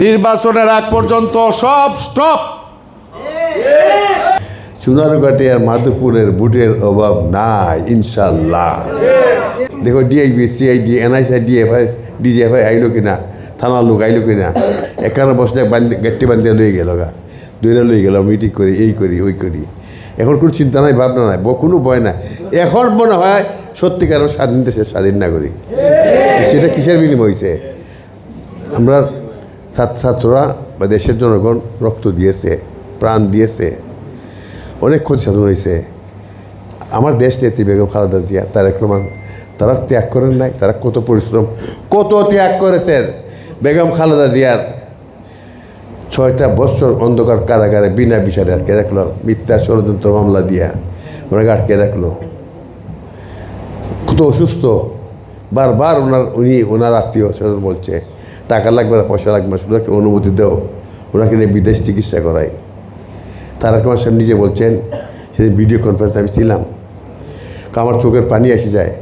নির্বাচনের আগ পর্যন্ত সব স্টপ সোনারঘাটিয়ার মাধুপুরের বুটের অভাব নাই ইনশাল্লাহ দেখো DIB CID NIC DFI DGFI আইলো কিনা? থানার লোক আইলো কিনা এখানে বসলে বান্ধে, গাট্টি বান্ধিয়ে গেল গা। দুইটা লয়ে গেল মিটিং করি এই করি ওই করি এখন কোনো চিন্তা নাই ভাবনা নাই কোনো ভয় নাই। এখন মনে হয় সত্যিকার স্বাধীন দেশের স্বাধীন নাগরিক সেটা কিসের বিনিময় হয়েছে আমরা ছাত্র ছাত্ররা বা দেশের জনগণ রক্ত দিয়েছে, প্রাণ দিয়েছে, অনেক ক্ষতি সাধন হয়েছে। আমার দেশ নেত্রী বেগম খালেদা জিয়া, তারেক রহমান, তারা ত্যাগ করেন নাই, তারা কত পরিশ্রম, কত ত্যাগ করেছেন? বেগম খালেদা জিয়ার ছয়টা বছর অন্ধকার কারাগারে বিনা বিচারে আটকে রাখল, মিথ্যা ষড়যন্ত্র মামলা দিয়া ওনাকে আটকে রাখল। কত অসুস্থ। বারবার ওনার, উনি ওনার আত্মীয় স্বজন বলছে, টাকা লাগবে না, পয়সা লাগবে না, শুধু অনুমতি দেও, ওনাকে নিয়ে বিদেশ চিকিৎসা করাই। তারা কুমার সাহেব নিজে বলছেন, সেদিন ভিডিও কনফারেন্স আমি ছিলাম আমার চোখের পানি এসে যায়,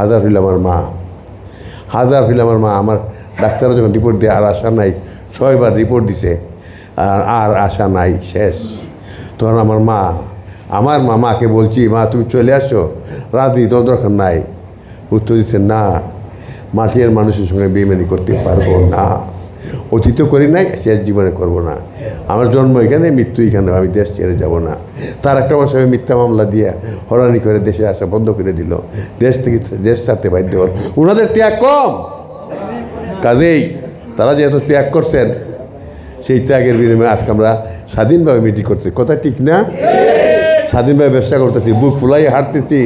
হাজার হইল আমার মা, হাজার হইল আমার মা, আমার ডাক্তাররা যখন রিপোর্ট দিয়ে, আর আশা নাই। ছয়বার রিপোর্ট দিছে, আর আর আশা নাই, শেষ। তখন আমার মা আমার মা, মাকে বলছি, মা, তুমি চলে আসো রাজনীতি তোর দরকার নাই। উত্তর দিচ্ছে না মাটির মানুষের সঙ্গে বেইমানি করতে পারব না। অতীত করি নাই, শেষ জীবনে করব না। আমার জন্ম এখানে, মৃত্যু এখানে, আমি দেশ ছেড়ে যাব না। তার একটা বছর আমি মিথ্যা মামলা দিয়ে হরানি করে দেশে আসা বন্ধ করে দিল। দেশ থেকে, দেশ ছাড়তে বাধ্য হল। ওনাদের ত্যাগ কম। কাজেই তারা যেহেতু ত্যাগ করছেন, সেই ত্যাগের বিনিময়ে আজকে আমরা স্বাধীনভাবে মিটিং করছি কথা ঠিক না? স্বাধীনভাবে ব্যবসা করতেছি, বুক ফুলাই হাঁটতেছি।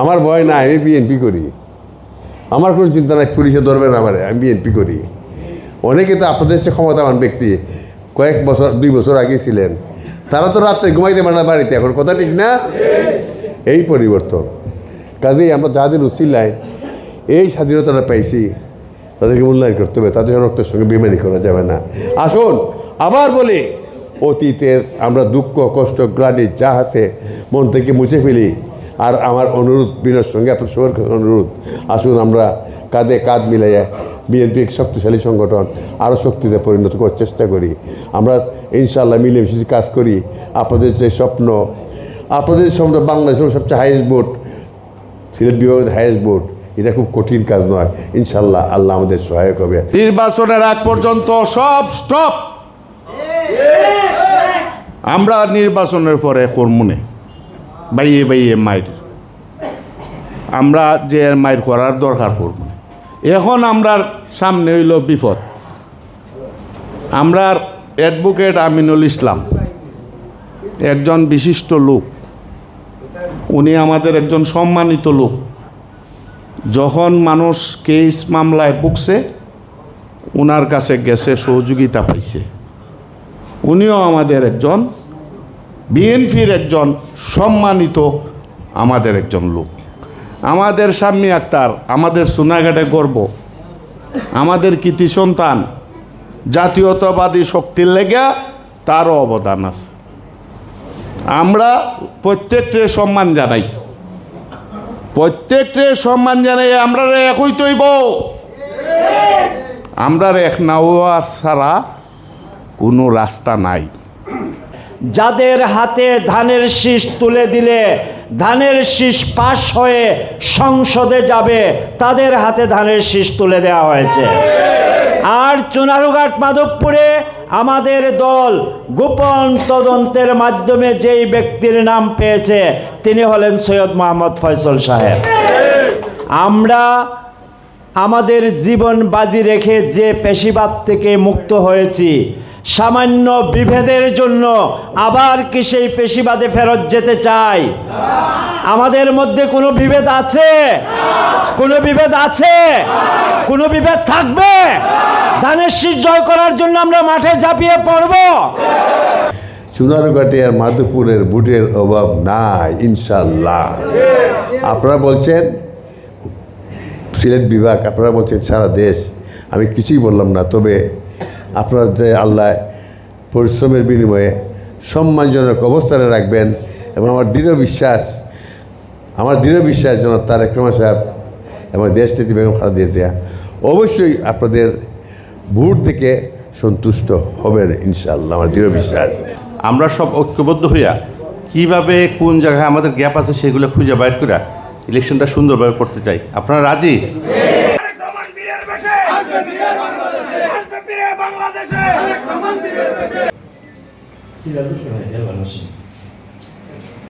আমার ভয় না আমি বিএনপি করি। আমার কোনো চিন্তা নাই, পুলিশে ধরবে না আমার, আমি বিএনপি করি। অনেকে তো আপনাদের সে ক্ষমতাবান ব্যক্তি, কয়েক বছর, দুই বছর আগে ছিলেন। তারা তো রাত্রে ঘুমাইতে পারে না বাড়িতে, এখন কথা ঠিক না? এই পরিবর্তন। কাজেই আমরা যাদের উচিলায়, এই স্বাধীনতাটা পাইছি। তাদেরকে মূল্যায়ন করতে হবে তাদের রক্তের সঙ্গে বেমানি করা যাবে না। আসুন, আবার বলি, অতীতের আমরা দুঃখ, কষ্ট, গ্লানি যা আছে, মন থেকে মুছে ফেলি। আর আমার অনুরোধ, বিনয়ের সঙ্গে আপনার সবার অনুরোধ, আসুন আমরা কাঁধে কাঁধ মিলাইয়া বিএনপি এক শক্তিশালী সংগঠন আরও শক্তিতে পরিণত করার চেষ্টা করি। আমরা ইনশাল্লাহ মিলেমিশে কাজ করি। আপনাদের যে স্বপ্ন, আপনাদের স্বপ্ন বাংলাদেশের সবচেয়ে হাইয়েস্ট বোর্ড সিলেট বিভাগের হাইয়েস্ট বোর্ড এটা খুব কঠিন কাজ নয়। ইনশাল্লাহ আল্লাহ আমাদের সহায়ক হবে। নির্বাচনের আগ পর্যন্ত সব স্টপ আমরা নির্বাচনের পরে কর্মনে বাইয়ে বাইয়ে মাইর। আমরা যে মাইর করার দরকার করব। এখন আমরার সামনে হইল বিপদ। আমরার অ্যাডভোকেট আমিনুল ইসলাম। একজন বিশিষ্ট লোক। উনি আমাদের একজন সম্মানিত লোক। যখন মানুষ কেস মামলায় ভুগছে ওনার কাছে গেছে সহযোগিতা পাইছে। উনিও আমাদের একজন, বিএনপির একজন সম্মানিত আমাদের একজন লোক। আমাদের স্বামী আক্তার, আমাদের সোনাঘাটে গর্ব। আমাদের কৃতি সন্তান, জাতীয়তাবাদী শক্তির লেগে তারও অবদান আছে। আমরা প্রত্যেককে সম্মান জানাই। প্রত্যেককে সম্মান জানাই আমরা একই তৈব। আমরা এক নাওয়ার ছাড়া কোনো রাস্তা নাই। যাদের হাতে ধানের শীষ তুলে দিলে, ধানের শীষ পাশ হয়ে সংসদে যাবে, তাদের হাতে ধানের শীষ তুলে দেওয়া হয়েছে। আর চুনারুঘাট মাধবপুরে আমাদের দল গোপন তদন্তের মাধ্যমে যেই ব্যক্তির নাম পেয়েছে, তিনি হলেন সৈয়দ মোহাম্মদ ফয়সল সাহেব। আমরা আমাদের জীবন বাজি রেখে যে পেশিবাদ থেকে মুক্ত হয়েছি, সামান্য বিভেদের জন্য আবার কি সেই পেশিবাদে ফেরত যেতে চাই? আমাদের মধ্যে কোনো বিভেদ আছে? কোনো বিভেদ আছে? কোনো বিভেদ থাকবে? ধানের শীষ জয় করার জন্য আমরা মাঠে ঝাঁপিয়ে পড়ব। সোনারঘাটিয়ার মাধুপুরের বুটের অভাব নাই ইনশাল্লাহ আপনারা বলছেন, সিলেট বিভাগ, আপনারা বলছেন সারা দেশ। আমি কিছুই বললাম না, তবে আপনাদের আল্লাহ পরিশ্রমের বিনিময়ে সম্মানজনক অবস্থানে রাখবেন এবং আমার দৃঢ় বিশ্বাস, আমার দৃঢ় বিশ্বাস যেন তারেক রহমান সাহেব এবং দেশ নীতি বেগম খালেদা অবশ্যই আপনাদের ভোট থেকে সন্তুষ্ট হবেন ইনশাল্লাহ আমার দৃঢ় বিশ্বাস। আমরা সব ঐক্যবদ্ধ হইয়া কীভাবে কোন জায়গায় আমাদের গ্যাপ আছে সেগুলো খুঁজে বাইর করে ইলেকশনটা সুন্দরভাবে করতে চাই। আপনারা রাজি? বাংলাদেশে